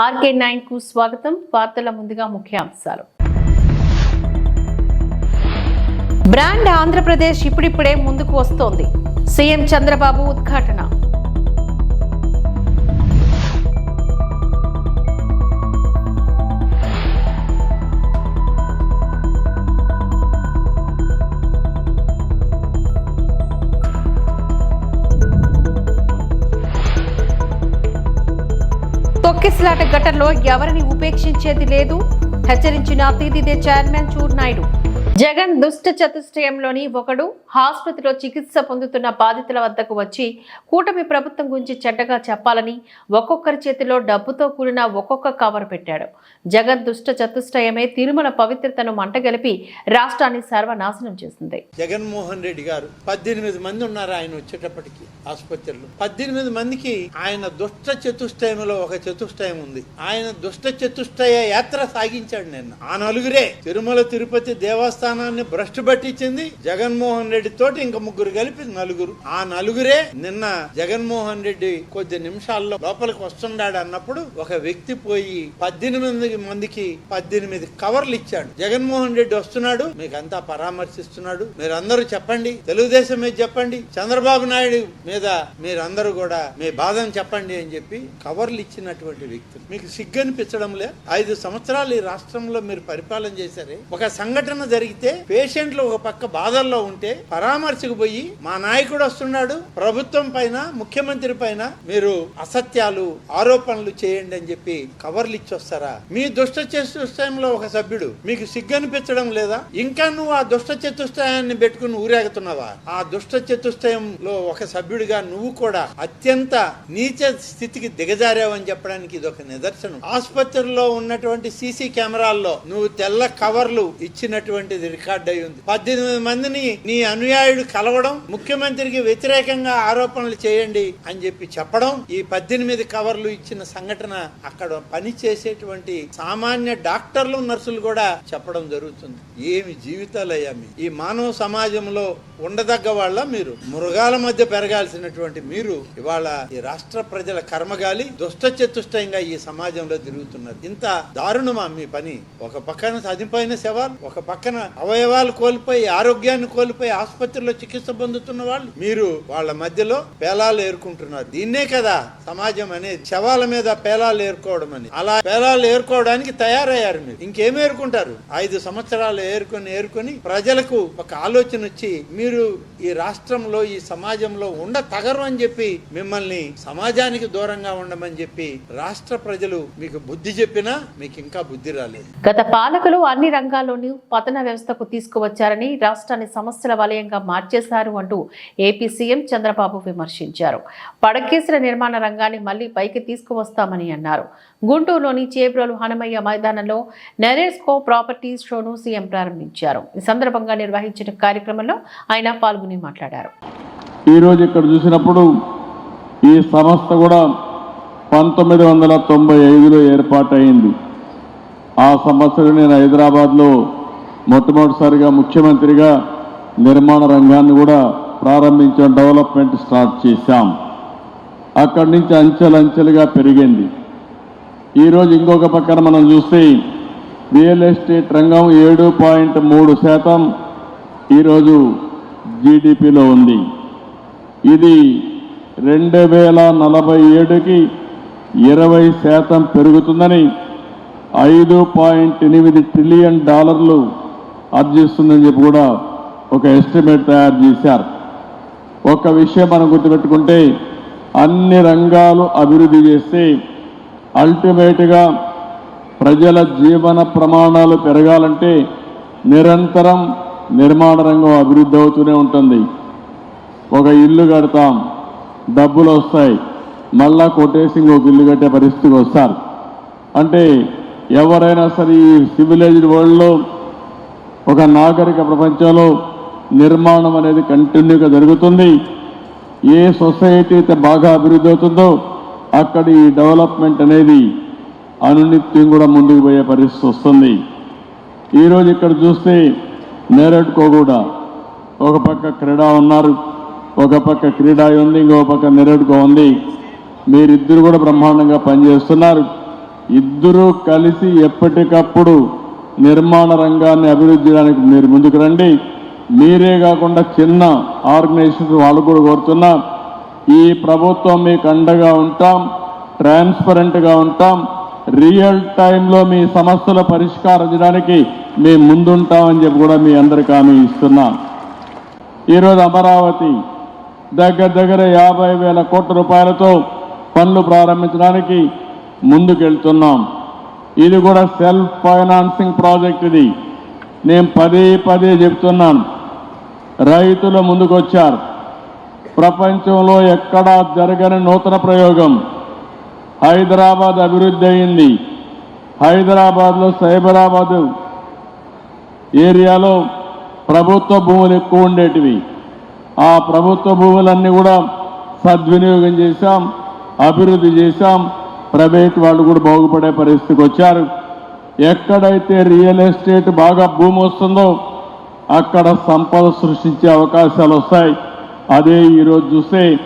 RK నైన్కు స్వాగతం. వార్తల ముందుగా ముఖ్యాంశాలు. బ్రాండ్ ఆంధ్రప్రదేశ్ ఇప్పుడిప్పుడే ముందుకు వస్తోంది. సీఎం చంద్రబాబు ఉద్ఘాటన. తొక్కిసలాట ఘటనలో ఎవరిని ఉపేక్షించేది లేదు? హెచ్చరించిన అతిథిదే చైర్మన్ చూర్ నాయుడు జగన్ దుష్ట చతుష్టయంలోని ఒకడు. ఆసుపత్రిలో చికిత్స పొందుతున్న బాధితుల వద్దకు వచ్చి కూటమి ప్రభుత్వం గురించి చెడ్డగా చెప్పాలని ఒక్కొక్కరి చేతిలో డబ్బుతో కూడిన ఒక్కొక్క కవర్ పెట్టాడు. జగన్ దుష్ట చతుష్టయమే తిరుమల పవిత్రతను మంటగలిపి రాష్ట్రాన్ని సర్వనాశనం చేసింది. జగన్మోహన్ రెడ్డి గారు పద్దెనిమిది మంది ఉన్నారు ఆయన వచ్చేటప్పటికి ఆసుపత్రిలో. పద్దెనిమిది మందికి ఆయన దుష్ట చతుష్టయంలో ఒక చతుష్టయం ఉంది. ఆయన దుష్ట చతుష్టయ యాత్ర సాగించాడు నిన్న. ఆ నలుగురే తిరుమల తిరుపతి దేవస్థానాన్ని భ్రష్టు పట్టించింది జగన్మోహన్ రెడ్డి తోటి ఇంకా ముగ్గురు కలిపి నలుగురు. ఆ నలుగురే నిన్న జగన్మోహన్ రెడ్డి కొద్ది నిమిషాల్లో లోపలికి వస్తున్నాడు అన్నప్పుడు ఒక వ్యక్తి పోయి పద్దెనిమిది మందికి పద్దెనిమిది కవర్లు ఇచ్చాడు. జగన్మోహన్ రెడ్డి వస్తున్నాడు మీకు అంతా పరామర్శిస్తున్నాడు. మీరు అందరూ చెప్పండి తెలుగుదేశం మీద చెప్పండి చంద్రబాబు నాయుడు మీద మీరందరూ కూడా మీ బాధను చెప్పండి అని చెప్పి కవర్లు ఇచ్చినటువంటి వ్యక్తులు మీకు సిగ్గనిపించడం లే. ఐదు సంవత్సరాలు ఈ రాష్ట్రంలో మీరు పరిపాలన చేశారే. ఒక సంఘటన జరిగితే పేషెంట్లు ఒక పక్క బాధల్లో ఉంటే పరామర్శకు పోయి మా నాయకుడు వస్తున్నాడు. ప్రభుత్వం పైన ముఖ్యమంత్రి పైన మీరు అసత్యాలు ఆరోపణలు చేయండి అని చెప్పి కవర్లు ఇచ్చొస్తారా మీ దుష్ట చతుష్టయంలో ఒక సభ్యుడు మీకు సిగ్గనిపించడం లేదా? ఇంకా నువ్వు ఆ దుష్ట చతుష్టయాన్ని పెట్టుకుని ఊరేగుతున్నావా? ఆ దుష్ట చతుష్టయంలో ఒక సభ్యుడిగా నువ్వు కూడా అత్యంత నీచ స్థితికి దిగజారావని చెప్పడానికి ఇది ఒక నిదర్శనం. ఆసుపత్రిలో ఉన్నటువంటి సీసీ కెమెరాల్లో నువ్వు తెల్ల కవర్లు ఇచ్చినటువంటిది రికార్డ్ అయి ఉంది పద్దెనిమిది మందిని నీ అనుయాయుడు కలవడం ముఖ్యమంత్రికి వ్యతిరేకంగా ఆరోపణలు చేయండి అని చెప్పి చెప్పడం ఈ పద్దెనిమిది కవర్లు ఇచ్చిన సంఘటన అక్కడ పని చేసేటువంటి సామాన్య డాక్టర్లు నర్సులు కూడా చెప్పడం జరుగుతుంది. ఏమి జీవితాలయ్యా మీ? ఈ మానవ సమాజంలో ఉండదగ్గ వాళ్ళ మీరు. మృగాల మధ్య పెరగాల్సినటువంటి మీరు ఇవాళ ఈ రాష్ట్ర ప్రజల కర్మగాలి దుష్ట చతుష్టయంగా ఈ సమాజంలో తిరుగుతున్నారు. ఇంత దారుణమా మీ పని? ఒక పక్కన చనిపోయిన శవాలు ఒక పక్కన అవయవాలు కోల్పోయి ఆరోగ్యాన్ని కోల్పోయి ఆసుపత్రిలో చికిత్స పొందుతున్న వాళ్ళు. మీరు వాళ్ళ మధ్యలో పేలాలు ఏరుకుంటున్నారు. దీన్నే కదా సమాజం అనేది. శవాల మీద పేలాలు ఏరుకోవడం అని. అలా పేలాలు ఏరుకోవడానికి తయారయ్యారు మీరు. ఇంకేం ఏరుకుంటారు? ఐదు సంవత్సరాలు ఏరుకొని ఏరుకొని ప్రజలకు ఒక ఆలోచన వచ్చి మీరు ఈ రాష్ట్రంలో ఈ సమాజంలో ఉండ తగరు అని చెప్పి మిమ్మల్ని సమాజానికి దూరంగా ఉండమని చెప్పి రాష్ట్ర ప్రజలు మీకు బుద్ధి చెప్పినా మీకు ఇంకా బుద్ధి రాలేదు. గత పాలకులు అన్ని రంగాల్లోనూ పతన వ్యవస్థకు తీసుకువచ్చారని రాష్ట్రాన్ని సమస్యల వలయంగా మార్చేశారు అంటూ ఏపీ సీఎం చంద్రబాబు విమర్శించారు. పడకేసిన నిర్మాణ రంగాన్ని మళ్ళీ పైకి తీసుకువస్తామని అన్నారు. గుంటూరులోని చేబ్రోలు హనుమయ్య మైదానంలో నెరేస్కో ప్రాపర్టీస్ షోను సీఎం ప్రారంభించారు. ఈ సందర్భంగా నిర్వహించిన కార్యక్రమంలో ఆయన పాల్గొని మాట్లాడారు. ఈరోజు ఇక్కడ చూసినప్పుడు ఈ సంస్థ కూడా పంతొమ్మిది వందల తొంభై ఐదులో ఏర్పాటైంది. ఆ సంవత్సరం నేను హైదరాబాద్లో మొట్టమొదటిసారిగా ముఖ్యమంత్రిగా నిర్మాణ రంగాన్ని కూడా ప్రారంభించాం డెవలప్మెంట్ స్టార్ట్ చేశాం. అక్కడి నుంచి అంచెలంచెలుగా పెరిగింది. ఈరోజు ఇంకొక పక్కన మనం చూస్తే రియల్ ఎస్టేట్ రంగం ఏడు పాయింట్ మూడు శాతం ఈరోజు జీడిపిలో ఉంది. ఇది రెండు వేల నలభై ఏడుకి ఇరవై శాతం పెరుగుతుందని ఐదు పాయింట్ ఎనిమిది ట్రిలియన్ డాలర్లు ఆర్జిస్తుందని చెప్పి కూడా ఒక ఎస్టిమేట్ తయారు చేశారు. ఒక విషయం మనం గుర్తుపెట్టుకుంటే అన్ని రంగాలు అభివృద్ధి చేస్తే అల్టిమేట్గా ప్రజల జీవన ప్రమాణాలు పెరగాలంటే నిరంతరం నిర్మాణ రంగం అభివృద్ధి అవుతూనే ఉంటుంది. ఒక ఇల్లు కడతాం డబ్బులు వస్తాయి. మళ్ళా కొట్టేసి ఇంకొక ఇల్లు కట్టే పరిస్థితికి వస్తారు. అంటే ఎవరైనా సరే ఈ సివిలైజ్డ్ వరల్డ్లో ఒక నాగరిక ప్రపంచంలో నిర్మాణం అనేది కంటిన్యూగా జరుగుతుంది. ఏ సొసైటీ అయితే బాగా అభివృద్ధి అవుతుందో అక్కడ ఈ డెవలప్మెంట్ అనేది అనునిత్యం కూడా ముందుకు పోయే పరిస్థితి వస్తుంది. ఈరోజు ఇక్కడ చూస్తే నేరడుకో కూడా ఒక పక్క క్రీడా ఉన్నారు ఒక పక్క క్రీడా ఉంది ఇంకో పక్క నెరడుకో ఉంది. మీరిద్దరు కూడా బ్రహ్మాండంగా పనిచేస్తున్నారు. ఇద్దరూ కలిసి ఎప్పటికప్పుడు నిర్మాణ రంగాన్ని అభివృద్ధి చేయడానికి మీరు ముందుకు రండి. మీరే కాకుండా చిన్న ఆర్గనైజేషన్స్ వాళ్ళు కూడా కోరుతున్నా. ఈ ప్రభుత్వం మీకు అండగా ఉంటాం ట్రాన్స్పరెంట్గా ఉంటాం. రియల్ టైంలో మీ సమస్యల పరిష్కారించడానికి మేము ముందుంటామని చెప్పి కూడా మీ అందరికీ హామీ ఇస్తున్నాం. ఈరోజు అమరావతి దగ్గర దగ్గర యాభై వేల కోట్ల రూపాయలతో పనులు ప్రారంభించడానికి ముందుకెళ్తున్నాం. ఇది కూడా సెల్ఫ్ ఫైనాన్సింగ్ ప్రాజెక్ట్ ఇది. నేను పదే పదే చెప్తున్నాను. రైతులు ముందుకొచ్చారు. ప్రపంచంలో ఎక్కడా జరగని నూతన ప్రయోగం. హైదరాబాద్ అభివృద్ధి అయింది. హైదరాబాద్లో సైబరాబాద్ ఏరియాలో ప్రభుత్వ భూములు ఎక్కువ ఉండేటివి. ఆ ప్రభుత్వ భూములన్నీ కూడా సద్వినియోగం చేశాం అభివృద్ధి చేశాం. ప్రైవేట్ వాళ్ళు కూడా బాగుపడే పరిస్థితికి వచ్చారు. ఎక్కడైతే రియల్ ఎస్టేట్ బాగా భూమి వస్తుందో అక్కడ సంపద సృష్టించే అవకాశాలు వస్తాయి. అదే ఈరోజు చూస్తే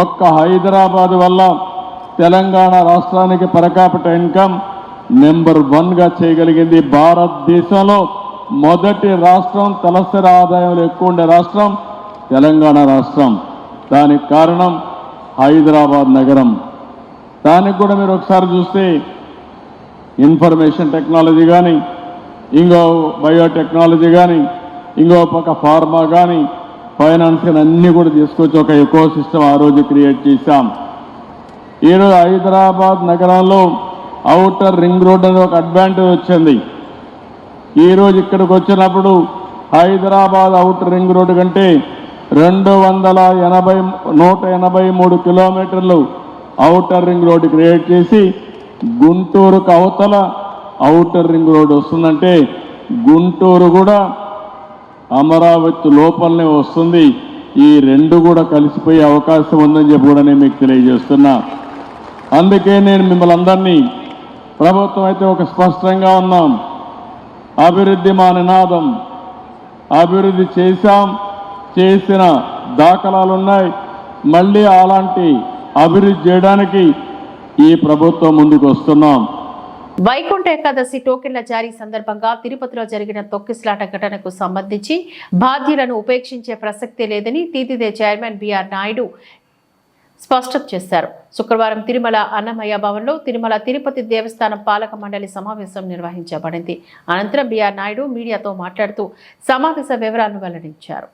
ఒక్క హైదరాబాద్ వల్ల తెలంగాణ రాష్ట్రానికి పరకాపట ఇన్కమ్ నెంబర్ వన్గా చేయగలిగింది భారతదేశంలో. మొదటి రాష్ట్రం తలసరి ఆదాయంలో ఎక్కువ ఉండే రాష్ట్రం తెలంగాణ రాష్ట్రం. దానికి కారణం హైదరాబాద్ నగరం. దానికి కూడా మీరు ఒకసారి చూస్తే ఇన్ఫర్మేషన్ టెక్నాలజీ కానీ ఇంకో బయోటెక్నాలజీ కానీ ఇంకో పక్క ఫార్మా కానీ ఫైనాన్స్ కానీ అన్నీ కూడా తీసుకొచ్చి ఒక ఎకో సిస్టమ్ ఆ రోజు క్రియేట్ చేశాం. ఈరోజు హైదరాబాద్ నగరంలో అవుటర్ రింగ్ రోడ్ అనేది ఒక అడ్వాంటేజ్ వచ్చింది. ఈరోజు ఇక్కడికి వచ్చినప్పుడు హైదరాబాద్ అవుటర్ రింగ్ రోడ్డు కంటే రెండు వందల ఎనభై నూట ఎనభై మూడు కిలోమీటర్లు అవుటర్ రింగ్ రోడ్డు క్రియేట్ చేసి గుంటూరుకు అవతల అవుటర్ రింగ్ రోడ్డు వస్తుందంటే గుంటూరు కూడా అమరావతి లోపలనే వస్తుంది. ఈ రెండు కూడా కలిసిపోయే అవకాశం ఉందని చెప్పి కూడా నేను మీకు తెలియజేస్తున్నా. అందుకే నేను మిమ్మల్ని అందరినీ ప్రభుత్వం అయితే ఒక స్పష్టంగా ఉన్నాం. అభివృద్ధి మా నినాదం. అభివృద్ధి చేశాం. చేసిన దాఖలాలు ఉన్నాయి మళ్ళీ అలాంటి అభివృద్ధి చేయడానికి ఈ ప్రభుత్వం ముందుకు వస్తున్నాం. వైకుంఠ ఏకాదశి టోకెన్ల జారీ సందర్భంగా తిరుపతిలో జరిగిన తొక్కిస్లాట ఘటనకు సంబంధించి బాధ్యులను ఉపేక్షించే ప్రసక్తే లేదని టీటీదే చైర్మన్ బిఆర్ నాయుడు స్పష్టం చేశారు. శుక్రవారం తిరుమల అన్నమయ్య భవన్లో తిరుమల తిరుపతి దేవస్థానం పాలక మండలి సమావేశం నిర్వహించబడింది. అనంతరం బిఆర్ నాయుడు మీడియాతో మాట్లాడుతూ సమావేశ వివరాలను వెల్లడించారు.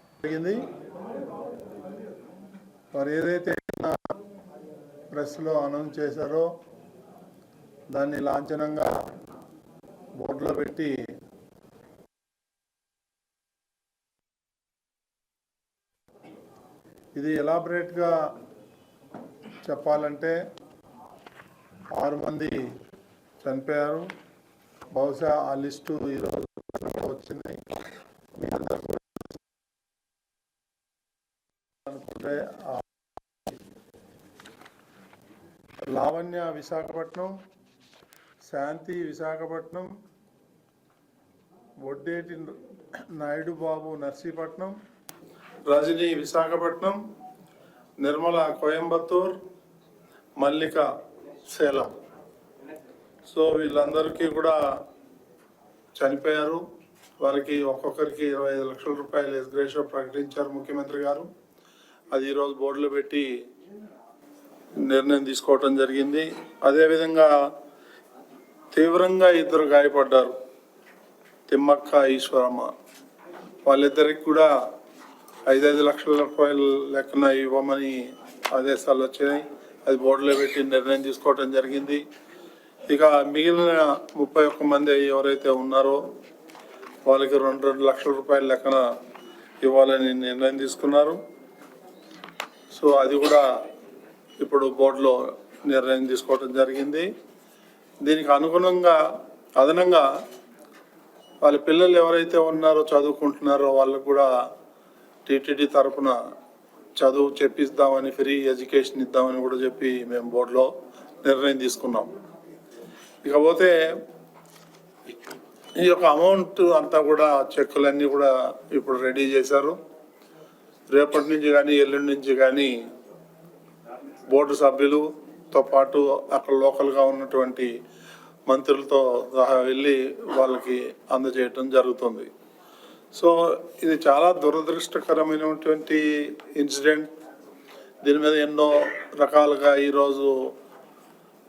ప్రెస్లో అనౌన్స్ చేశారో దాన్ని లాంఛనంగా బోర్డులో పెట్టి ఇది ఎలాబరేట్గా చెప్పాలంటే ఆరు మంది చనిపోయారు. బహుశా ఆ లిస్టు ఈరోజు వచ్చింది. మీ అందరూ అనుకుంటే ఆ లావణ్య విశాఖపట్నం శాంతి విశాఖపట్నం వడ్డేటి నాయుడు బాబు నర్సీపట్నం రజని విశాఖపట్నం నిర్మల కోయంబత్తూర్ మల్లిక సేలం. సో వీళ్ళందరికీ కూడా చనిపోయారు. వారికి ఒక్కొక్కరికి ఇరవై ఐదు లక్షల రూపాయలు ఎస్గ్రేషన్ ప్రకటించారు ముఖ్యమంత్రి గారు. అది ఈరోజు బోర్డులో పెట్టి నిర్ణయం తీసుకోవటం జరిగింది. అదేవిధంగా తీవ్రంగా ఇద్దరు గాయపడ్డారు. తిమ్మక్క ఈశ్వరమ్మ. వాళ్ళిద్దరికి కూడా ఐదైదు లక్షల రూపాయలు లెక్కన ఇవ్వమని ఆదేశాలు వచ్చినాయి. అది బోర్డులో పెట్టి నిర్ణయం తీసుకోవటం జరిగింది. ఇక మిగిలిన ముప్పై ఒక్క మంది ఎవరైతే ఉన్నారో వాళ్ళకి రెండు రెండు లక్షల రూపాయల లెక్కన ఇవ్వాలని నిర్ణయం తీసుకున్నారు. సో అది కూడా ఇప్పుడు బోర్డులో నిర్ణయం తీసుకోవడం జరిగింది. దీనికి అనుగుణంగా అదనంగా వాళ్ళ పిల్లలు ఎవరైతే ఉన్నారో చదువుకుంటున్నారో వాళ్ళకు కూడా టీటీడీ తరఫున చదువు చెప్పిస్తామని ఫ్రీ ఎడ్యుకేషన్ ఇద్దామని కూడా చెప్పి మేము బోర్డులో నిర్ణయం తీసుకున్నాం. ఇకపోతే ఈ యొక్క అమౌంట్ అంతా కూడా చెక్కులన్నీ కూడా ఇప్పుడు రెడీ చేశారు. రేపటి నుంచి కానీ ఎల్లుండి నుంచి కానీ బోర్డు సభ్యులుతో పాటు అక్కడ లోకల్గా ఉన్నటువంటి మంత్రులతో సహా వెళ్ళి వాళ్ళకి అందజేయటం జరుగుతుంది. సో ఇది చాలా దురదృష్టకరమైనటువంటి ఇన్సిడెంట్. దీని మీద ఎన్నో రకాలుగా ఈరోజు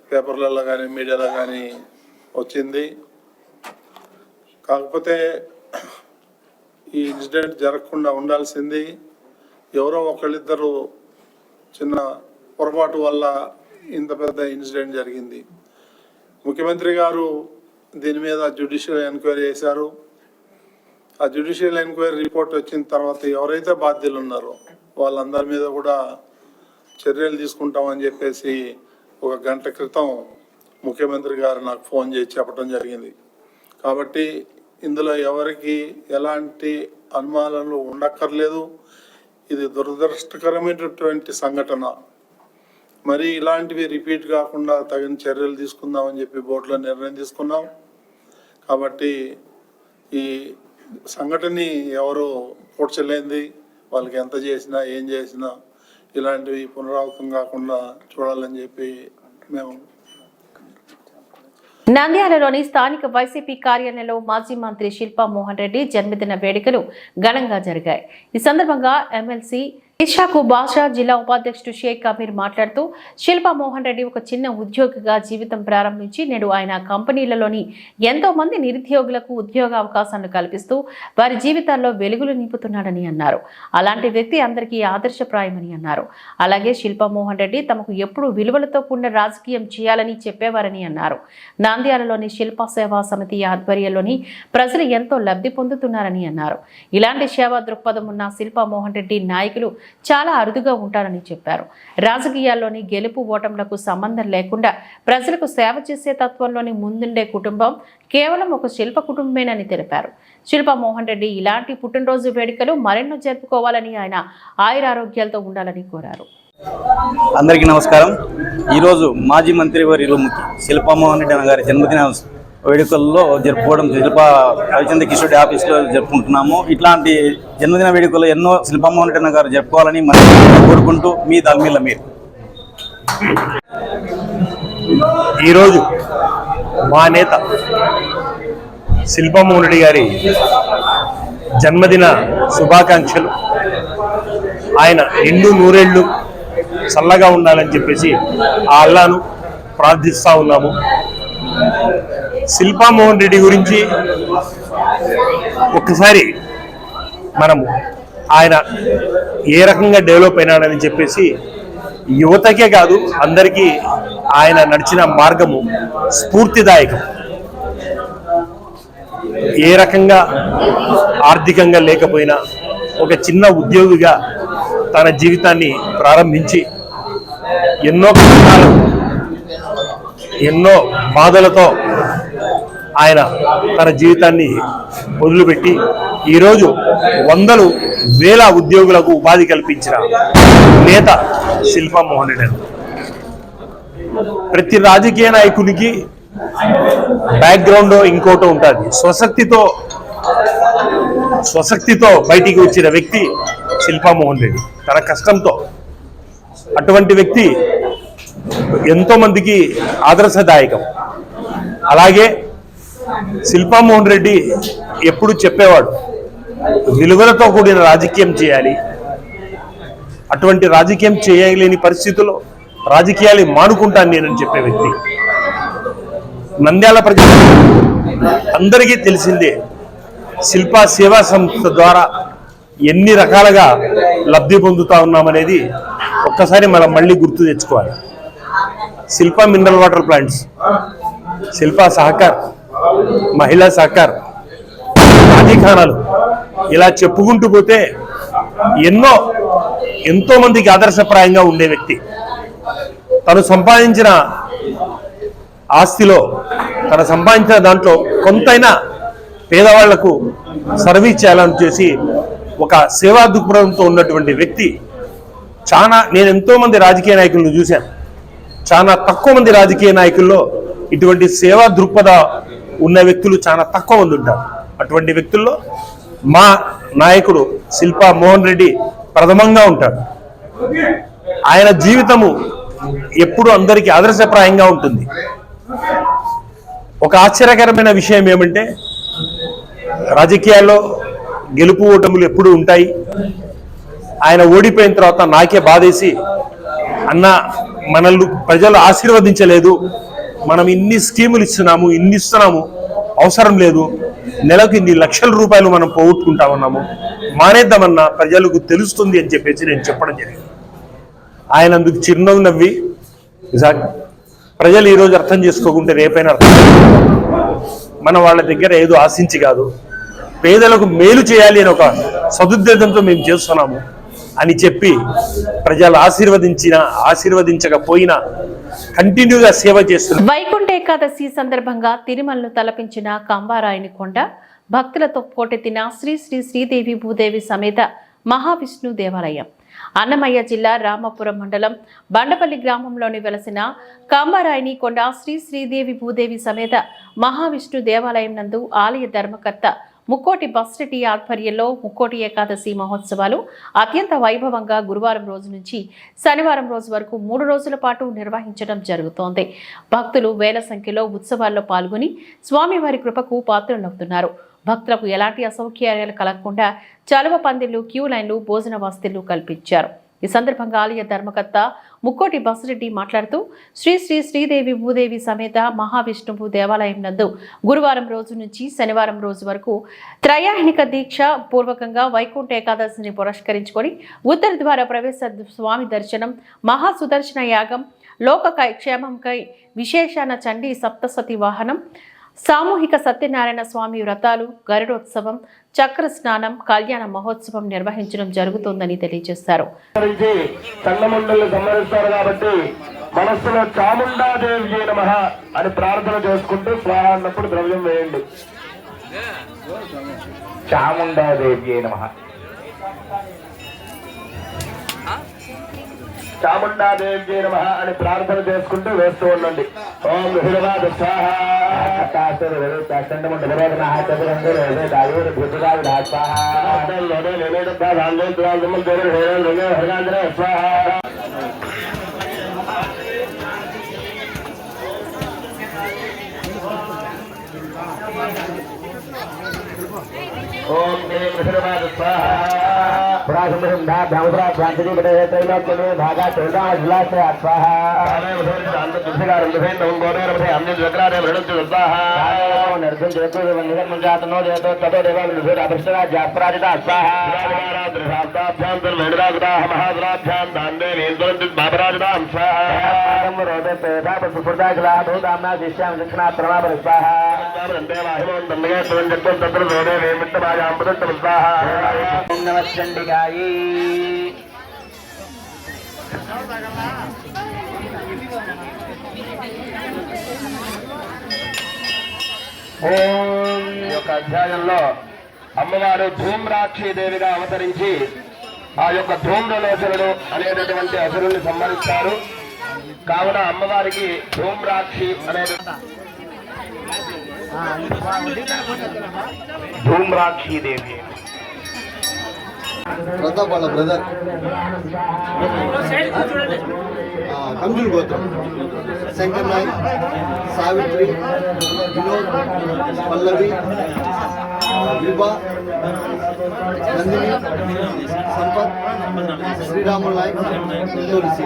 పేపర్లలో కానీ మీడియాలో కానీ వచ్చింది. కాకపోతే ఈ ఇన్సిడెంట్ జరగకుండా ఉండాల్సింది ఎవరో ఒకళ్ళిద్దరు చిన్న పొరపాటు వల్ల ఇంత పెద్ద ఇన్సిడెంట్ జరిగింది. ముఖ్యమంత్రి గారు దీని మీద జ్యుడిషియల్ ఎంక్వైరీ చేశారు. ఆ జ్యుడిషియల్ ఎంక్వైరీ రిపోర్ట్ వచ్చిన తర్వాత ఎవరైతే బాధ్యులు ఉన్నారో వాళ్ళందరి మీద కూడా చర్యలు తీసుకుంటామని చెప్పేసి ఒక గంట క్రితం ముఖ్యమంత్రి గారు నాకు ఫోన్ చేసి చెప్పడం జరిగింది. కాబట్టి ఇందులో ఎవరికి ఎలాంటి అనుమానాలు ఉండక్కర్లేదు. ఇది దురదృష్టకరమైనటువంటి సంఘటన. మరి ఇలాంటివి రిపీట్ కాకుండా తగిన చర్యలు తీసుకుందామని చెప్పి బోర్డులో నిర్ణయం తీసుకున్నాం. కాబట్టి ఈ సంఘటనని ఎవరు పూడ్చలేంది వాళ్ళకి ఎంత చేసినా ఏం చేసినా ఇలాంటివి పునరావృతం కాకుండా చూడాలని చెప్పి మేము నంద్యాలలోని స్థానిక వైసీపీ కార్యాలయంలో మాజీ మంత్రి శిల్పా మోహన్ రెడ్డి జన్మదిన వేడుకలు ఘనంగా జరిగాయి. ఈ సందర్భంగా ఎమ్మెల్సీ ఇషాకు బాషా జిల్లా ఉపాధ్యక్షుడు షేక్ అమీర్ మాట్లాడుతూ శిల్పా మోహన్ రెడ్డి ఒక చిన్న ఉద్యోగిగా జీవితం ప్రారంభించి నేడు ఆయన కంపెనీలలోని ఎంతో మంది నిరుద్యోగులకు ఉద్యోగ అవకాశాలను కల్పిస్తూ వారి జీవితాల్లో వెలుగులు నింపుతున్నాడని అన్నారు. అలాంటి వ్యక్తి అందరికీ ఆదర్శప్రాయమని అన్నారు. అలాగే శిల్పా మోహన్ రెడ్డి తమకు ఎప్పుడూ విలువలతో కూడిన రాజకీయం చేయాలని చెప్పేవారని అన్నారు. నాంద్యాలలోని శిల్ప సేవా సమితి ఆధ్వర్యంలోని ప్రజలు ఎంతో లబ్ధి పొందుతున్నారని అన్నారు. ఇలాంటి సేవా దృక్పథం ఉన్న శిల్పా మోహన్ రెడ్డి నాయకులు చాలా అరుదుగా ఉంటారని చెప్పారు. రాజకీయాల్లోని గెలుపు ఓటములకు సంబంధం లేకుండా ప్రజలకు సేవ చేసే తత్వంలోని ముందుండే కుటుంబం కేవలం ఒక శిల్ప కుటుంబమేనని తెలిపారు. శిల్ప మోహన్ రెడ్డి ఇలాంటి పుట్టినరోజు వేడుకలు మరెన్నో జరుపుకోవాలని ఆయన ఆయురారోగ్యాలతో ఉండాలని కోరారు. అందరికీ నమస్కారం. ఈరోజు మాజీ మంత్రి వర్యులు శిల్పామోహన్ రెడ్డి అన్న గారి జన్మదిన వేడుకల్లో జరుపుకోవడం శిల్ప రవిచంద్ర కిషోర్ ఆఫీస్లో జరుపుకుంటున్నాము. ఇట్లాంటి జన్మదిన వేడుకలు ఎన్నో శిల్పామోహన్ గారు జరుపుకోవాలని మనం కోరుకుంటూ మీ దల్మీల మీరు. ఈరోజు మా నేత శిల్పమోహన్ గారి జన్మదిన శుభాకాంక్షలు. ఆయన నిండు నూరేళ్ళు చల్లగా ఉండాలని చెప్పేసి ఆ అల్లాను ప్రార్థిస్తూ ఉన్నాము. శిల్పామోహన్ రెడ్డి గురించి ఒక్కసారి మనము ఆయన ఏ రకంగా డెవలప్ అయినాడని చెప్పేసి యువతకే కాదు అందరికీ ఆయన నడిచిన మార్గము స్ఫూర్తిదాయకం. ఏ రకంగా ఆర్థికంగా లేకపోయినా ఒక చిన్న ఉద్యోగిగా తన జీవితాన్ని ప్రారంభించి ఎన్నో కష్టాలు ఎన్నో బాధలతో ఆయన తన జీవితాన్ని వదిలిపెట్టి ఈరోజు వందలు వేల ఉద్యోగులకు ఉపాధి కల్పించిన నేత శిల్పా మోహన్ రెడ్డి ప్రతి రాజకీయ నాయకునికి బ్యాక్గ్రౌండ్ ఇంకోటి ఉంటుంది. స్వశక్తితో స్వశక్తితో బయటికి వచ్చిన వ్యక్తి శిల్పామోహన్ రెడ్డి. తన కష్టంతో అటువంటి వ్యక్తి ఎంతో మందికి ఆదర్శదాయకం. అలాగే శిల్పా మోహన్ రెడ్డి ఎప్పుడు చెప్పేవాడు విలువలతో కూడిన రాజకీయం చేయాలి. అటువంటి రాజకీయం చేయలేని పరిస్థితుల్లో రాజకీయాలు మానుకుంటాను నేనని చెప్పే వ్యక్తి. నంద్యాల ప్రజలు అందరికీ తెలిసిందే శిల్పా సేవా సంస్థ ద్వారా ఎన్ని రకాలుగా లబ్ధి పొందుతా ఉన్నామనేది ఒక్కసారి మనం మళ్ళీ గుర్తు తెచ్చుకోవాలి. Shilpa mineral water plants Shilpa Sahakar Mahila Sahakar. రాజీఖానాలు ఇలా చెప్పుకుంటూ పోతే ఎన్నో ఎంతో మందికి ఆదర్శప్రాయంగా ఉండే వ్యక్తి. తను సంపాదించిన ఆస్తిలో తను సంపాదించిన దాంట్లో కొంతైనా పేదవాళ్ళకు సర్వీస్ చేయాలని చేసి ఒక సేవా దృక్పథంతో ఉన్నటువంటి వ్యక్తి చాలా నేను ఎంతో మంది రాజకీయ నాయకులను చూశాను. చాలా తక్కువ మంది రాజకీయ నాయకుల్లో ఇటువంటి సేవా దృక్పథ ఉన్న వ్యక్తులు చాలా తక్కువ మంది ఉంటారు. అటువంటి వ్యక్తుల్లో మా నాయకుడు శిల్పా మోహన్ రెడ్డి ప్రథమంగా ఉంటాడు. ఆయన జీవితము ఎప్పుడు అందరికీ ఆదర్శప్రాయంగా ఉంటుంది. ఒక ఆశ్చర్యకరమైన విషయం ఏమంటే రాజకీయాల్లో గెలుపు ఓటములు ఎప్పుడు ఉంటాయి. ఆయన ఓడిపోయిన తర్వాత నాకే బాధేసి అన్న మనల్ని ప్రజలు ఆశీర్వదించలేదు. మనం ఇన్ని స్కీములు ఇస్తున్నాము ఇన్ని ఇస్తున్నాము అవసరం లేదు. నెలకు ఇన్ని లక్షల రూపాయలు మనం పోగొట్టుకుంటా ఉన్నాము. మానేద్దామన్నా ప్రజలకు తెలుస్తుంది అని చెప్పేసి నేను చెప్పడం జరిగింది. ఆయన అందుకు చిరునవ్వు నవ్వి ప్రజలు ఈరోజు అర్థం చేసుకోకుంటే రేపైనా అర్థం మనం వాళ్ళ దగ్గర ఏదో ఆశించి కాదు. పేదలకు మేలు చేయాలి అని ఒక సదుద్దేశంతో మేము చేస్తున్నాము అని చెప్పి ప్రజలు ఆశీర్వదించిన ఆశీర్వదించకపోయినా కంటిన్యూగా సేవ చేస్తున్నారు. వైకుంఠ ఏకాదశి సందర్భంగా తిరుమలను తలపించిన కంబారాయని కొండ భక్తులతో పోటెత్తిన శ్రీ శ్రీ శ్రీదేవి భూదేవి సమేత మహావిష్ణు దేవాలయం. అన్నమయ్య జిల్లా రామాపురం మండలం బండపల్లి గ్రామంలోని వెలసిన కాంబారాయని కొండ శ్రీ శ్రీదేవి భూదేవి సమేత మహావిష్ణు దేవాలయం నందు ఆలయ ధర్మకర్త ముక్కోటి బస్రెడ్డి ఆధ్వర్యంలో ముక్కోటి ఏకాదశి మహోత్సవాలు అత్యంత వైభవంగా గురువారం రోజు నుంచి శనివారం రోజు వరకు మూడు రోజుల పాటు నిర్వహించడం జరుగుతోంది. భక్తులు వేల సంఖ్యలో ఉత్సవాల్లో పాల్గొని స్వామివారి కృపకు పాత్రలవుతున్నారు. భక్తులకు ఎలాంటి అసౌకర్యాలు కలగకుండా చలువ పందిళ్ళు క్యూ లైన్లు భోజన వసతులు కల్పించారు. ఈ సందర్భంగా ఆలయ ధర్మకర్త ముక్కోటి బసిరెడ్డి మాట్లాడుతూ శ్రీ శ్రీ శ్రీదేవి భూదేవి సమేత మహావిష్ణువు దేవాలయం నందు గురువారం రోజు నుంచి శనివారం రోజు వరకు త్రయాహిక దీక్ష పూర్వకంగా వైకుంఠ ఏకాదశిని పురస్కరించుకొని ఉత్తర ద్వార ప్రవేశ స్వామి దర్శనం మహా సుదర్శన యాగం లోక క్షేమంకై విశేషాన చండీ సప్తసతి వాహనం సామూహిక సత్యనారాయణ స్వామి వ్రతాలు గరుడోత్సవం చక్ర స్నానం కళ్యాణ మహోత్సవం నిర్వహించడం జరుగుతోందని తెలియజేశారు. కాబట్టి మనస్సులో చాముండాదేవి నమ అని ప్రార్థన చేసుకుంటూ స్వాహ అన్నప్పుడు ద్రవ్యం వేయండి. చాముండాదేవి నమ. చాముండాదేవి నమ అని ప్రార్థన చేసుకుంటూ వేస్తూ ఉండండి. ఓం హృదవాద ఓం దేవ హృదవాద స్వాహ. ప్రాసంధా భ్రమపురా ప్రాంతీ పడే త్రైలోక్యమే భాగా చౌదా జిల్లాశ్రయ స్వాహ నరసింహ చేతు నిగర్మం జాతనో చేతో తదో దేవ అభిష్టరా జాస్పరాజిత స్వాహ మహాద్రాభ్యాం దాండే బాబరాజితాం స్వాహ రోదే పేద పుష్పృతా జిలాధో దామ్నా శిష్యాం శిక్షణా ప్రణాపర స్వాహ ఓం. ఈ యొక్క అధ్యాయంలో అమ్మవారు ధూమ్రాక్షి దేవిగా అవతరించి ఆ యొక్క ధూమ్రలోచనుడు అనేటటువంటి అసురుల్ని సంహరిస్తారు. కావున అమ్మవారికి ధూమ్రాక్షి అనే ధూమ్రాక్షి దేవి. ಪ್ರತಾಪ್ ಅವಳ ಬ್ರದರ್ ಕಂಜೂರ್ ಗೋತ್ರ. ಶಂಕರ್ ನಾಯ್ ಸಾವಿತ್ರಿ, ವಿನೋದ್, ಪಲ್ಲವಿ, ವಿಭಾ, ನಂದಿನಿ, ಸಂಪತ್, ಶ್ರೀರಾಮುಲ್ ನಾಯ್ಕ್ ತೋರಿಸಿ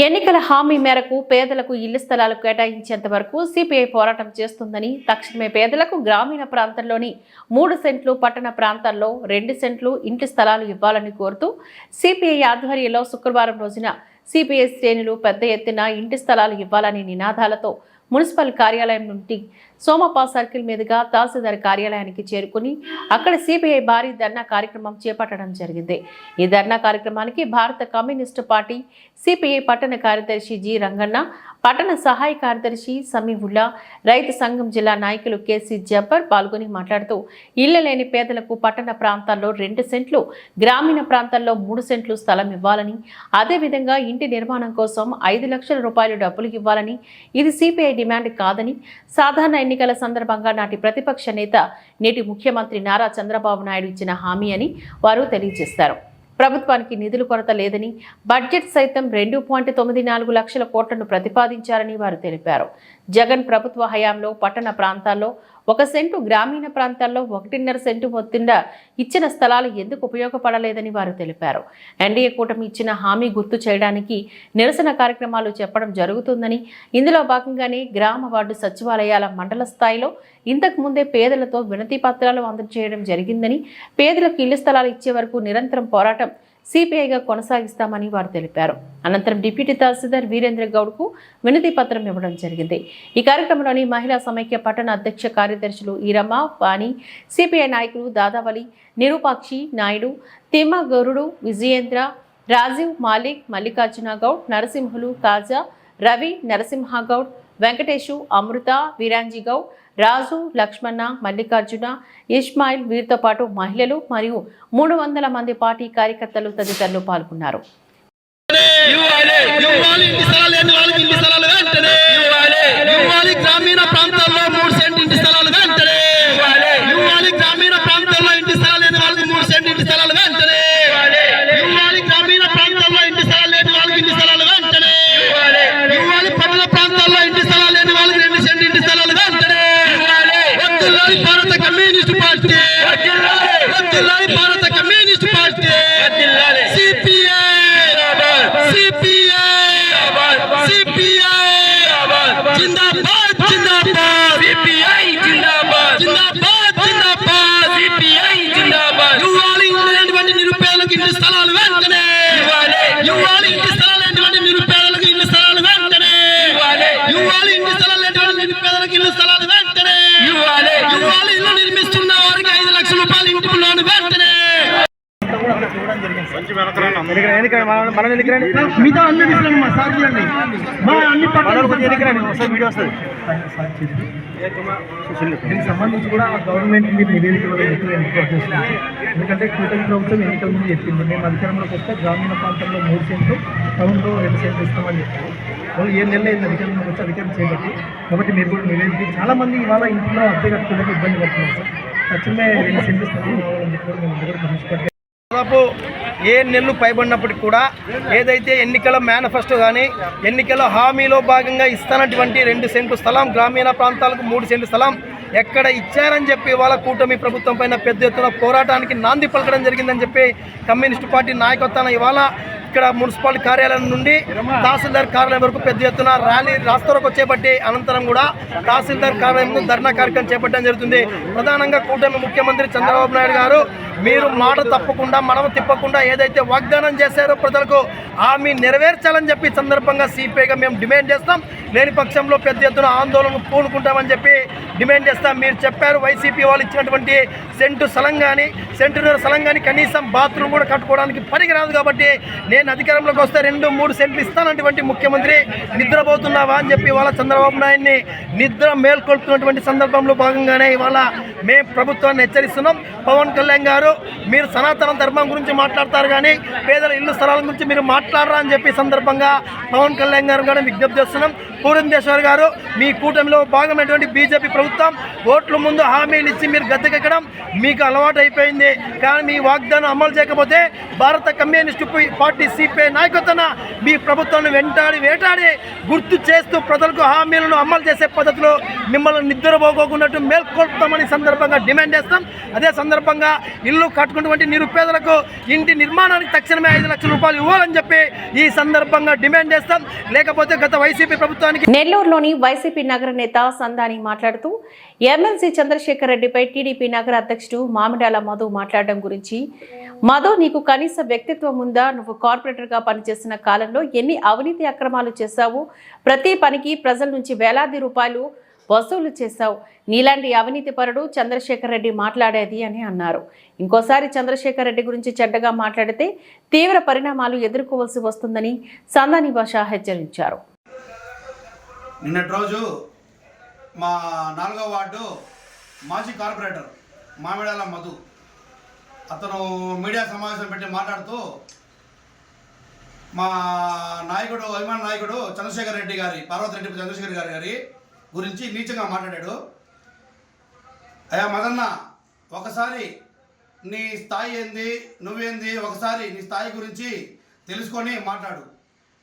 ఎన్నికల హామీ మేరకు పేదలకు ఇళ్ళ స్థలాలు కేటాయించేంత వరకు సిపిఐ పోరాటం చేస్తుందని తక్షణమే పేదలకు గ్రామీణ ప్రాంతంలోని మూడు సెంట్లు పట్టణ ప్రాంతాల్లో రెండు సెంట్లు ఇంటి స్థలాలు ఇవ్వాలని కోరుతూ సిపిఐ ఆధ్వర్యంలో శుక్రవారం రోజున సిపిఐ శ్రేణులు పెద్ద ఎత్తున ఇంటి స్థలాలు ఇవ్వాలని నినాదాలతో మున్సిపల్ కార్యాలయం నుండి సోమపా సర్కిల్ మీదుగా తహసీల్దార్ కార్యాలయానికి చేరుకుని అక్కడ సిపిఐ భారీ ధర్నా కార్యక్రమం చేపట్టడం జరిగింది. ఈ ధర్నా కార్యక్రమానికి భారత కమ్యూనిస్టు పార్టీ సిపిఐ పట్టణ కార్యదర్శి జి రంగన్న పట్టణ సహాయ కార్యదర్శి సమీవుల్లా రైతు సంఘం జిల్లా నాయకులు కేసీ జబ్బర్ పాల్గొని మాట్లాడుతూ ఇళ్ళ లేని పేదలకు పట్టణ ప్రాంతాల్లో రెండు సెంట్లు గ్రామీణ ప్రాంతాల్లో మూడు సెంట్లు స్థలం ఇవ్వాలని అదేవిధంగా ఇంటి నిర్మాణం కోసం ఐదు లక్షల రూపాయలు డబ్బులు ఇవ్వాలని ఇది సిపిఐ డిమాండ్ కాదని సాధారణ ఎన్నికల సందర్భంగా నాటి ప్రతిపక్ష నేత నేటి ముఖ్యమంత్రి నారా చంద్రబాబు నాయుడు ఇచ్చిన హామీ అని వారు తెలియజేశారు ప్రభుత్వానికి నిధుల కొరత లేదని బడ్జెట్ సైతం రెండు పాయింట్ తొమ్మిది నాలుగు లక్షల కోట్లను ప్రతిపాదించారని వారు తెలిపారు. జగన్ ప్రభుత్వ హయాంలో పట్టణ ప్రాంతాల్లో ఒక సెంటు గ్రామీణ ప్రాంతాల్లో ఒకటిన్నర సెంటు మొత్తంగా ఇచ్చిన స్థలాలు ఎందుకు ఉపయోగపడలేదని వారు తెలిపారు. ఎన్డీఏ కూటమి ఇచ్చిన హామీ గుర్తు చేయడానికి నిరసన కార్యక్రమాలు చెప్పడం జరుగుతుందని ఇందులో భాగంగానే గ్రామ వార్డు సచివాలయాల మండల స్థాయిలో ఇంతకు ముందే పేదలతో వినతి పత్రాలు అందజేయడం జరిగిందని పేదలకు ఇళ్ళ స్థలాలు ఇచ్చే వరకు నిరంతరం పోరాటం సిపిఐగా కొనసాగిస్తామని వారు తెలిపారు. అనంతరం డిప్యూటీ తహసీల్దార్ వీరేంద్ర గౌడ్కు వినతి పత్రం ఇవ్వడం జరిగింది. ఈ కార్యక్రమంలోని మహిళా సమైక్య పట్టణ అధ్యక్ష కార్యదర్శులు ఈరమ్మ వాణి సిపిఐ నాయకులు దాదావలి నిరూపాక్షి నాయుడు తిమ్మ గౌరుడు విజయేంద్ర రాజీవ్ మాలిక్ మల్లికార్జున గౌడ్ నరసింహులు కాజా రవి నరసింహగౌడ్ వెంకటేషు అమృత వీరాంజీ గౌడ్ రాజు లక్ష్మణ మల్లికార్జున ఇస్మాయిల్ వీరితో పాటు మహిళలు మరియు మూడు వందల మంది పార్టీ కార్యకర్తలు తదితరులు పాల్గొన్నారు. గ్రామీణ ఇంటి స్థలాలు లేని వాళ్ళకి ఇంటి స్థలాలు వెంటనే ఇవ్వాలి గ్రామీణ ప్రాంతాల్లో మూడు సెంట్ ఇంటి స్థలాలు వెంటనే ఇవ్వాలి గ్రామీణ ప్రాంతాల్లో ఇంటి స్థలాలు లేని వాళ్ళకి మూడు సెంట్ ఇంటి స్థలాలు వెంటనే ఇవ్వాలి గ్రామీణ ప్రాంతాల్లో ఇంటి స్థలాలు లేని వాళ్ళకి ఇంటి స్థలాలు వెంటనే ఇవ్వాలి పట్టణ ప్రాంతాల్లో ఇంటి స్థలాలు లేని వాళ్ళకి రెండు సెంట్ ఇంటి స్థలాలు వెంటనే వద్దులాలి భారత కమ్యూనిస్ట్ పార్టీ వద్దులాలి భారత కమ్యూనిస్ట్ పార్టీ మిగతా అన్ని తీసుకురండి మా సార్ చూడండి. మా అన్ని పట్టాలు ఒకసారి వీడియో వస్తుంది. దీనికి సంబంధించి కూడా గవర్నమెంట్ మీరు నివేదిక. ఎందుకంటే కూటమి ప్రభుత్వం ఎన్నికల ముందు చెప్పింది. మేము అధికారంలోకి వస్తే గ్రామీణ ప్రాంతంలో మూడు సెంట్లు టౌన్లో రెండు సెంట్లు ఇస్తామని చెప్పారు. వాళ్ళు ఏ నెల అయింది అధికారంలోకి వచ్చి అధికారం చేయబట్టి. కాబట్టి మీరు కూడా నివేదిక చాలా మంది ఇవాళ ఇంట్లో అద్దె కట్టుకోవడానికి ఇబ్బంది పడుతున్నారు సార్. తక్షణమే రెండు సెంట్లు చెప్పి మేము అందరూ ఏ నెలలు పైబడినప్పటికి కూడా ఏదైతే ఎన్నికల మేనిఫెస్టో కానీ ఎన్నికల హామీలో భాగంగా ఇస్తానటువంటి రెండు సెంటు స్థలం గ్రామీణ ప్రాంతాలకు మూడు సెంట్లు స్థలం ఎక్కడ ఇచ్చారని చెప్పి వాళ్ళ కూటమి ప్రభుత్వం పైన పెద్ద ఎత్తున పోరాటానికి నాంది పలకడం జరిగిందని చెప్పి కమ్యూనిస్ట్ పార్టీ నాయకత్వాన ఇవాళ ఇక్కడ మున్సిపల్ కార్యాలయం నుండి తహసీల్దార్ కార్యాలయం వరకు పెద్ద ఎత్తున ర్యాలీ రాస్తవరకు చేపట్టే అనంతరం కూడా తహసీల్దార్ కార్యాలయం ధర్నా కార్యక్రమం చేపట్టడం జరుగుతుంది. ప్రధానంగా కూటమి ముఖ్యమంత్రి చంద్రబాబు నాయుడు గారు మీరు మాట తప్పకుండా మనవ తిప్పకుండా ఏదైతే వాగ్దానం చేశారో ప్రజలకు హామీ నెరవేర్చాలని చెప్పి సందర్భంగా సిపిఐగా మేము డిమాండ్ చేస్తాం. లేని పక్షంలో పెద్ద ఎత్తున ఆందోళన పూనుకుంటామని చెప్పి డిమాండ్ చేస్తాం. మీరు చెప్పారు వైసీపీ వాళ్ళు ఇచ్చినటువంటి సెంటు స్థలం కానీ సెంటున్నర స్థలం కానీ కనీసం బాత్రూమ్ కూడా కట్టుకోవడానికి పనికిరాదు కాబట్టి నేను అధికారంలోకి వస్తే రెండు మూడు సెంట్లు ఇస్తానటువంటి ముఖ్యమంత్రి నిద్రపోతున్నావా అని చెప్పి ఇవాళ చంద్రబాబు నాయుడిని నిద్ర మేల్కొల్పుతున్నటువంటి సందర్భంలో భాగంగానే ఇవాళ మేము ప్రభుత్వాన్ని హెచ్చరిస్తున్నాం. పవన్ కళ్యాణ్ గారు మీరు సనాతన ధర్మం గురించి మాట్లాడతారు కానీ పేదల ఇల్లు స్థలాల గురించి మీరు మాట్లాడరా అని చెప్పి సందర్భంగా పవన్ కళ్యాణ్ గారు కూడా విజ్ఞప్తి చేస్తున్నాం. పూరంధేశ్వర్ గారు మీ కూటమిలో భాగమైనటువంటి బీజేపీ ప్రభుత్వం ఓట్ల ముందు హామీలు ఇచ్చి మీరు గద్దెకెక్కడం మీకు అలవాటు అయిపోయింది కానీ మీ వాగ్దానం అమలు చేయకపోతే భారత కమ్యూనిస్టు పార్టీ వైసీపీ నాయకత్వన మీ ప్రభుత్వాన్ని వెంటాడి వేటాడి గుర్తు చేస్తూ ప్రజలకు హామీలను అమలు చేసే పద్ధతిలో మిమ్మల్ని నిద్రపోకోకున్నట్టు మేల్కొల్పుతామని సందర్భంగా డిమాండ్ చేస్తాం. అదే సందర్భంగా ఇల్లు కట్టుకున్నటువంటి నిరుపేదలకు ఇంటి నిర్మాణానికి తక్షణమే ఐదు లక్షల రూపాయలు ఇవ్వాలని చెప్పి ఈ సందర్భంగా డిమాండ్ చేస్తాం. లేకపోతే గత వైసీపీ ప్రభుత్వానికి నెల్లూరులోని వైసీపీ నగర నేత సందాని మాట్లాడుతూ ఎమ్మెల్సీ చంద్రశేఖర్ రెడ్డిపై టీడీపీ నగర అధ్యక్షుడు మామిడాల మధు మాట్లాడడం గురించి మధు నీకు కనీస వ్యక్తిత్వం ఉందా? నువ్వు కార్పొరేటర్గా పనిచేసిన కాలంలో ఎన్ని అవినీతి అక్రమాలు చేశావు? ప్రతి పనికి ప్రజల నుంచి వేలాది రూపాయలు వసూలు చేశావు. నీలాంటి అవినీతి పరుడు చంద్రశేఖర్ రెడ్డి మాట్లాడేది అని అన్నారు. ఇంకోసారి చంద్రశేఖర్ రెడ్డి గురించి చెడ్డగా మాట్లాడితే తీవ్ర పరిణామాలు ఎదుర్కోవాల్సి వస్తుందని సందాని భాష హెచ్చరించారు. నిన్నటి రోజు మా నాలుగో వార్డు మాజీ కార్పొరేటర్ మామిడాల మధు అతను మీడియా సమావేశం పెట్టి మాట్లాడుతూ మా నాయకుడు అభిమాన నాయకుడు చంద్రశేఖర్ రెడ్డి గారి పార్వతిరెడ్డి చంద్రశేఖర్ గారి గారి గురించి నీచంగా మాట్లాడాడు. అయ్యా మదన్న ఒకసారి నీ స్థాయి ఏంది నువ్వేంది ఒకసారి నీ స్థాయి గురించి తెలుసుకొని మాట్లాడు.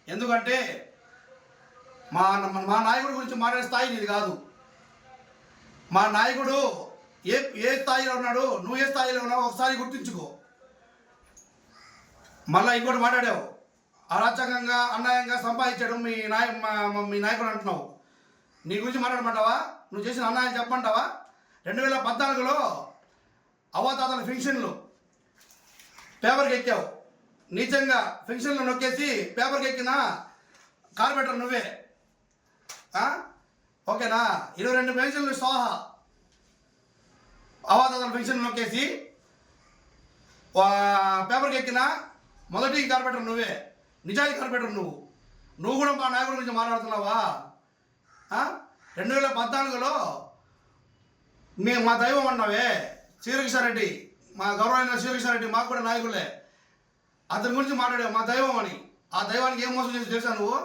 ఎందుకంటే మా మా నాయకుడి గురించి మాట్లాడే స్థాయి నీది కాదు. మా నాయకుడు ఏ ఏ స్థాయిలో ఉన్నాడు నువ్వు ఏ స్థాయిలో ఉన్నావు ఒకసారి గుర్తుంచుకో. మళ్ళీ ఇంకోటి మాట్లాడావు. అరాచకంగా అన్యాయంగా సంపాదించడం మీ నాయ మా- మీ నాయకుడు అంటున్నావు. నీ గురించి మాట్లాడమంటావా? నువ్వు చేసిన అన్యాయం చెప్పమంటావా? రెండు వేల పద్నాలుగులో అవతాతల ఫింక్షన్లు పేపర్కి ఎక్కావు. నీచంగా ఫింక్షన్లు నొక్కేసి పేపర్కి ఎక్కిన కార్పొరేటర్ నువ్వే. ఓకేనా? ఇరవై రెండు పెన్షన్లు సోహా అవాతాతల ఫింక్షన్లు నొక్కేసి పేపర్కి ఎక్కిన మొదటి కార్పొరేటర్ నువ్వే. నిజాయి కార్పొరేటర్ నువ్వు. నువ్వు కూడా మా నాయకుడి గురించి మాట్లాడుతున్నావా? రెండు వేల పద్నాలుగులో మేము మా దైవం అన్నావే శ్రీకృష్ణారెడ్డి. మా గౌరవమైన శ్రీకృష్ణారెడ్డి మాకు కూడా నాయకులే. అతని గురించి మాట్లాడావు మా దైవం అని. ఆ దైవానికి ఏం మోసం చేసి చేశావు నువ్వు?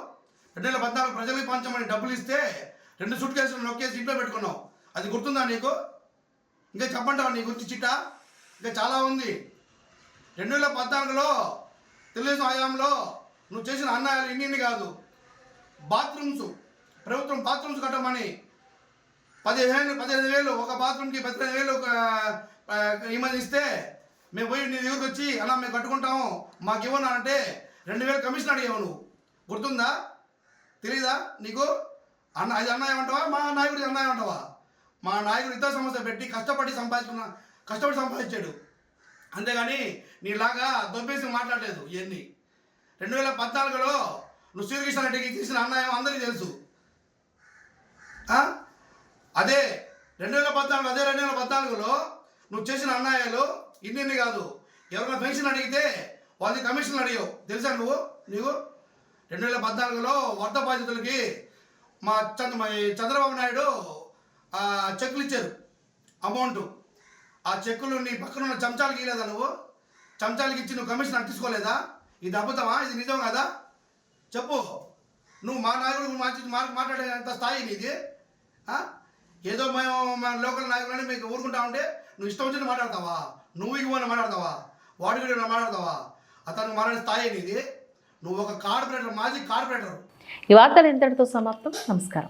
రెండు వేల పద్నాలుగు ప్రజలకు పంచమని డబ్బులు ఇస్తే రెండు సూట్ కేసులు నొక్కేసి ఇంట్లో పెట్టుకున్నావు. అది గుర్తుందా నీకు? ఇంకా చెప్పంటావా నీ గురించి చిట్టా? ఇంకా చాలా ఉంది. రెండు వేల పద్నాలుగులో తెలుగుదేశం హయాంలో నువ్వు చేసిన అన్నాయాలు ఇన్ని ఇన్ని కాదు. బాత్రూమ్స్ ప్రభుత్వం బాత్రూమ్స్ కట్టమని పదిహేను పదిహేను వేలు ఒక బాత్రూమ్కి పదిహేను వేలు ఒక, ఆ, ఇస్తే మేము పోయి నీ దగ్గరికి వచ్చి అలా మేము కట్టుకుంటాము మాకు ఇవ్వను? అంటే రెండు వేలు కమిషన్ అడిగావు నువ్వు. గుర్తుందా? తెలీదా నీకు? అన్న అది అన్నాయం అంటావా? మా నాయకుడికి అన్నాయం అంటావా? మా నాయకుడు ఇద్దరు సమస్య పెట్టి కష్టపడి సంపాదించుకున్న కష్టపడి సంపాదించాడు. అంతేగాని నీలాగా దొబ్బేసి మాట్లాడలేదు ఇవన్నీ. రెండు వేల పద్నాలుగులో నువ్వు శ్రీకృష్ణ రెడ్డికి తీసిన అన్యాయం అందరికీ తెలుసు. అదే రెండు వేల పద్నాలుగు అదే రెండు వేల పద్నాలుగులో నువ్వు చేసిన అన్యాయాలు ఇన్ని కాదు. ఎవరైనా పెన్షన్ అడిగితే వాళ్ళది కమిషన్ అడిగావు. తెలుసా నువ్వు? నీకు? రెండు వేల పద్నాలుగులో వరద బాధితులకి మా చంద్ర మా చంద్రబాబు నాయుడు చెక్కులు ఇచ్చారు. అమౌంట్. ఆ చెక్కులు నీ పక్కన ఉన్న చెంచాలకి ఇవ్వలేదా నువ్వు? చెంచాలకి ఇచ్చి నువ్వు కమిషన్ అట్టించుకోలేదా తీసుకోలేదా? ఇది అబద్ధమా? ఇది నిజం కదా? చెప్పు. నువ్వు మా నాయకుడు మార్చి మాట్లాడేంత స్థాయి నీది? ఆ? ఏదో మేము మన లోకల్ నాయకులని మీకు ఊరుకుంటా ఉంటే నువ్వు ఇష్టం వచ్చిన మాట్లాడతావా? నువ్వు ఇవ్వని మాట్లాడతావా? వాడి గురించి మాట్లాడతావా? అతను మాట్లాడే స్థాయి నీది. నువ్వు ఒక కార్పొరేటర్ మాజీ కార్పొరేటర్. ఈ వార్తలు ఇంతటితో సమాప్తం. నమస్కారం.